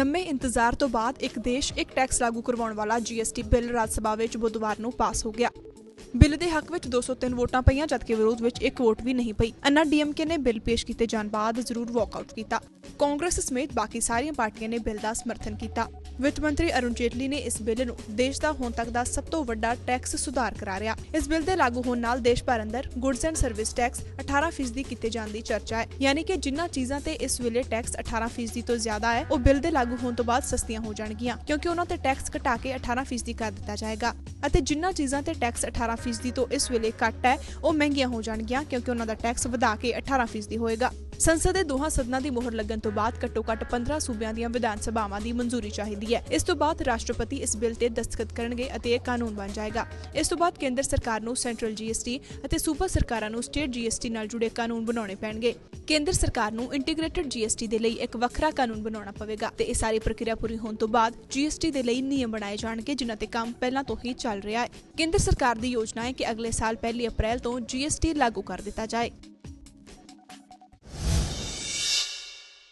ਲੰਮੇ ਇੰਤਜ਼ਾਰ ਤੋਂ ਬਾਅਦ ਇੱਕ ਦੇਸ਼ ਇੱਕ ਟੈਕਸ ਲਾਗੂ ਕਰਵਾਉਣ ਵਾਲਾ ਜੀਐਸਟੀ ਬਿੱਲ ਰਾਜ ਸਭਾ ਵਿੱਚ ਬੁੱਧਵਾਰ ਨੂੰ ਪਾਸ ਹੋ ਗਿਆ। ਬਿੱਲ ਦੇ ਹੱਕ ਵਿੱਚ 203 ਵੋਟਾਂ ਪਈਆਂ, ਜਦਕਿ ਵਿਰੋਧ ਵਿੱਚ ਇੱਕ ਵੋਟ ਵੀ ਨਹੀਂ ਪਈ। ਅੰਨਾ ਡੀਐਮਕੇ ਨੇ ਬਿੱਲ ਪੇਸ਼ ਕੀਤੇ ਜਾਣ ਬਾਅਦ ਜ਼ਰੂਰ ਵਾਕਆਊਟ ਕੀਤਾ। ਕਾਂਗਰਸ ਸਮੇਤ ਬਾਕੀ ਸਾਰੀਆਂ ਪਾਰਟੀਆਂ ਨੇ ਬਿੱਲ ਦਾ ਸਮਰਥਨ ਕੀਤਾ। ਵਿੱਤ ਮੰਤਰੀ ਅਰੁਣ ਜੇਟਲੀ ਨੇ ਇਸ ਬਿੱਲ ਨੂੰ ਦੇਸ਼ ਦਾ ਹੁਣ ਤੱਕ ਦਾ ਸਭ ਤੋਂ ਵੱਡਾ ਟੈਕਸ ਸੁਧਾਰ ਕਰਾਰਿਆ ਇਸ ਬਿੱਲ ਦੇ ਲਾਗੂ ਹੋਣ ਨਾਲ ਦੇਸ਼ ਭਰ ਅੰਦਰ ਗੁੱਡਸ ਐਂਡ ਸਰਵਿਸ ਟੈਕਸ 18% ਕੀਤੇ ਜਾਣ ਦੀ ਚਰਚਾ ਹੈ। ਯਾਨੀ ਕਿ ਜਿਨ੍ਹਾਂ ਚੀਜ਼ਾਂ ਤੇ ਇਸ ਵੇਲੇ ਟੈਕਸ 18% ਤੋਂ ਜ਼ਿਆਦਾ ਹੈ, ਉਹ ਬਿੱਲ ਦੇ ਲਾਗੂ ਹੋਣ ਤੋਂ ਬਾਅਦ ਸਸਤੀਆਂ ਹੋ ਜਾਣਗੀਆਂ, ਕਿਉਂਕਿ ਉਹਨਾਂ ਤੇ ਟੈਕਸ ਘਟਾ ਕੇ 18% ਕਰ ਦਿੱਤਾ ਜਾਏਗਾ। ਅਤੇ ਜਿਨ੍ਹਾਂ ਚੀਜ਼ਾਂ ਤੇ ਟੈਕਸ 18% ਤੋਂ ਇਸ ਵੇਲੇ ਘੱਟ ਹੈ। ਉਹ ਮਹਿੰਗੀਆਂ ਹੋ ਜਾਣਗੀਆਂ ਕਿਉਂਕਿ ਉਹਨਾਂ ਦਾ ਟੈਕਸ ਵਧਾ ਕੇ 18% ਹੋਏਗਾ। ਸੰਸਦ ਦੇ ਦੋਹਾਂ ਸਦਨਾਂ ਦੀ ਮੋਹਰ ਲੱਗਣ ਤੋਂ ਬਾਅਦ ਘੱਟੋ-ਘੱਟ 15 ਸੂਬਿਆਂ ਦੀਆਂ ਵਿਧਾਨ ਸਭਾਵਾਂ ਦੀ ਮਨਜ਼ੂਰੀ ਚਾਹੀਦੀ ਹੈ। ਇਸ ਤੋਂ ਬਾਅਦ ਰਾਸ਼ਟਰਪਤੀ ਇਸ ਬਿੱਲ ਤੇ ਦਸਤਖਤ ਕਰਨਗੇ ਅਤੇ ਇਹ ਕਾਨੂੰਨ ਬਣ ਜਾਏਗਾ। ਇਸ ਤੋਂ ਬਾਅਦ ਕੇਂਦਰ ਸਰਕਾਰ ਨੂੰ ਸੈਂਟਰਲ ਜੀਐਸਟੀ ਅਤੇ ਸੂਬਾ ਸਰਕਾਰਾਂ ਨੂੰ ਸਟੇਟ ਜੀਐਸਟੀ ਨਾਲ ਜੁੜੇ ਕਾਨੂੰਨ ਬਣਾਉਣੇ ਪੈਣਗੇ। ਕੇਂਦਰ ਸਰਕਾਰ ਨੂੰ ਇੰਟੀਗ੍ਰੇਟਿਡ ਜੀਐਸਟੀ ਦੇ ਲਈ ਇੱਕ ਵੱਖਰਾ ਕਾਨੂੰਨ ਬਣਾਉਣਾ ਪਵੇਗਾ ਤੇ ਇਹ ਸਾਰੀ ਪ੍ਰਕਿਰਿਆ ਪੂਰੀ ਹੋਣ ਤੋਂ ਬਾਅਦ ਜੀਐਸਟੀ ਦੇ ਲਈ ਨਿਯਮ ਬਣਾਏ ਜਾਣਗੇ, ਜਿਨ੍ਹਾਂ ਤੇ ਕੰਮ ਪਹਿਲਾਂ ਤੋਂ ਹੀ ਚੱਲ ਰਿਹਾ ਹੈ। ਕੇਂਦਰ ਸਰਕਾਰ ਦੀ ਯੋਜਨਾ ਹੈ ਕਿ ਅਗਲੇ ਸਾਲ 1 ਅਪ੍ਰੈਲ ਤੋਂ ਜੀਐਸਟੀ ਲਾਗੂ ਕਰ ਦਿੱਤਾ ਜਾਏ।